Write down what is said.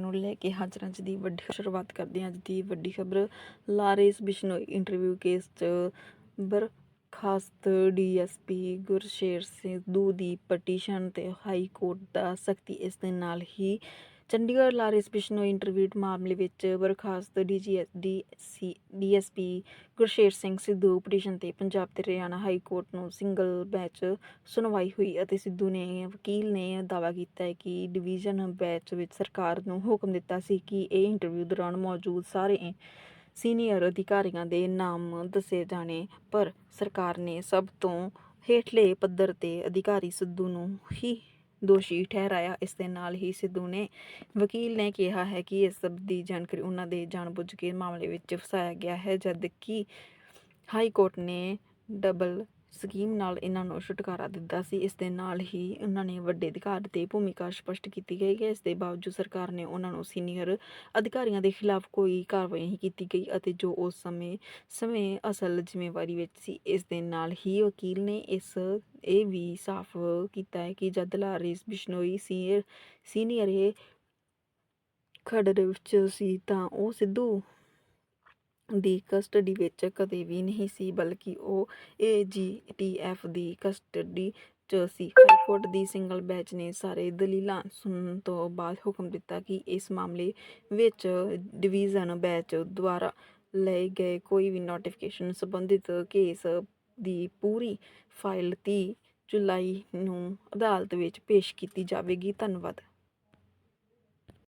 ਨੂੰ ਲੈ ਕੇ ਹਾਜ਼ਰ 'ਚ ਦੀ ਵੱਡੀ ਸ਼ੁਰੂਆਤ ਕਰਦੇ ਹਾਂ ਅੱਜ ਦੀ ਵੱਡੀ ਖਬਰ ਲਾਰੇਸ ਬਿਸ਼ਨੋਈ ਇੰਟਰਵਿਊ ਕੇਸ 'ਚ। ਬਰ ਬਰਖਾਸਤ ਡੀਐਸਪੀ ਗੁਰਸ਼ੇਰ ਸਿੱਧੂ ਦੀ ਪਟੀਸ਼ਨ ਤੇ ਹਾਈ ਕੋਰਟ ਦਾ ਸਖਤੀ ਇਸ ਦੇ ਨਾਲ ਹੀ ਚੰਡੀਗੜ੍ਹ ਲਾਰਿਸ ਬਿਸ਼ਨੋਈ ਇੰਟਰਵਿਊ ਮਾਮਲੇ ਵਿੱਚ ਬਰਖਾਸਤ ਡੀਜੀਐਸਡੀ ਡੀਐਸਪੀ ਗੁਰਸ਼ੇਰ ਸਿੰਘ ਸਿੱਧੂ ਪਟੀਸ਼ਨ ਤੇ ਪੰਜਾਬ ਤੇ ਹਰਿਆਣਾ ਹਾਈ ਕੋਰਟ ਨੂੰ ਸਿੰਗਲ ਬੈਂਚ ਸੁਣਵਾਈ ਹੋਈ ਅਤੇ ਸਿੱਧੂ ਨੇ ਵਕੀਲ ਨੇ ਦਾਅਵਾ ਕੀਤਾ ਹੈ ਕਿ ਡਿਵੀਜ਼ਨ ਬੈਂਚ ਵਿੱਚ ਸਰਕਾਰ ਨੂੰ ਹੁਕਮ ਦਿੱਤਾ ਸੀ ਕਿ ਇਹ ਇੰਟਰਵਿਊ ਦੌਰਾਨ ਮੌਜੂਦ ਸਾਰੇ ਸੀਨੀਅਰ ਅਧਿਕਾਰੀਆਂ ਦੇ ਨਾਮ ਦੱਸੇ ਜਾਣੇ, ਪਰ ਸਰਕਾਰ ਨੇ ਸਭ ਤੋਂ ਹੇਠਲੇ ਪੱਧਰ ਤੇ ਅਧਿਕਾਰੀ ਸਿੱਧੂ ਨੂੰ ਹੀ ਦੋਸ਼ੀ ਠਹਿਰਾਇਆ। ਇਸ ਦੇ ਨਾਲ ਹੀ ਸਿੱਧੂ ਨੇ ਵਕੀਲ ਨੇ ਕਿਹਾ ਹੈ ਕਿ ਇਸ ਸਭ ਦੀ ਜਾਣਕਾਰੀ ਉਹਨਾਂ ਦੇ ਜਾਣਬੁੱਝ ਕੇ ਮਾਮਲੇ ਵਿੱਚ ਫਸਾਇਆ ਗਿਆ ਹੈ ਜਦ ਕਿ ਹਾਈ ਕੋਰਟ ਨੇ ਡਬਲ ਸਕੀਮ ਨਾਲ ਇਹਨਾਂ ਨੂੰ ਛੁਟਕਾਰਾ ਦਿੱਤਾ ਸੀ। ਇਸ ਦੇ ਨਾਲ ਹੀ ਉਹਨਾਂ ਨੇ ਵੱਡੇ ਅਧਿਕਾਰ ਤੇ ਭੂਮਿਕਾ ਸਪਸ਼ਟ ਕੀਤੀ ਗਈ ਹੈ। ਇਸ ਦੇ ਬਾਵਜੂਦ ਸਰਕਾਰ ਨੇ ਉਹਨਾਂ ਨੂੰ ਸੀਨੀਅਰ ਅਧਿਕਾਰੀਆਂ ਦੇ ਖਿਲਾਫ ਕੋਈ ਕਾਰਵਾਈ ਨਹੀਂ ਕੀਤੀ ਗਈ ਅਤੇ ਜੋ ਉਸ ਸਮੇਂ ਸਮੇਂ ਅਸਲ ਜ਼ਿੰਮੇਵਾਰੀ ਵਿੱਚ ਸੀ, ਇਸ ਦੇ ਨਾਲ ਹੀ ਵਕੀਲ ਨੇ ਇਸ, ਇਹ ਵੀ ਸਾਫ਼ ਕੀਤਾ ਹੈ ਕਿ ਜਦ ਲਾਰਿਸ ਬਿਸ਼ਨੋਈ ਸੀਨੀਅਰ ਸੀਨੀਅਰ ਇਹ ਖੜੜ ਵਿੱਚ ਸੀ ਤਾਂ ਉਹ ਸਿੱਧੂ ਦੀ ਕਸਟਡੀ ਵਿੱਚ ਕਦੇ ਵੀ ਨਹੀਂ ਸੀ, ਬਲਕਿ ਉਹ ਏਜੀਟੀਐਫ ਦੀ ਕਸਟਡੀ 'ਚ ਸੀ। ਹਾਈ ਕੋਰਟ ਦੀ ਸਿੰਗਲ ਬੈਂਚ ਨੇ ਸਾਰੇ ਦਲੀਲਾਂ ਸੁਣਨ ਤੋਂ ਬਾਅਦ ਹੁਕਮ ਦਿੱਤਾ ਕਿ ਇਸ ਮਾਮਲੇ ਵਿੱਚ ਡਿਵੀਜ਼ਨ ਬੈਂਚ ਦੁਆਰਾ ਲਏ ਗਏ ਕੋਈ ਵੀ ਨੋਟੀਫਿਕੇਸ਼ਨ ਸੰਬੰਧਿਤ ਕੇਸ ਦੀ ਪੂਰੀ ਫਾਈਲ 30 ਜੁਲਾਈ ਨੂੰ ਅਦਾਲਤ ਵਿੱਚ ਪੇਸ਼ ਕੀਤੀ ਜਾਵੇਗੀ। ਧੰਨਵਾਦ।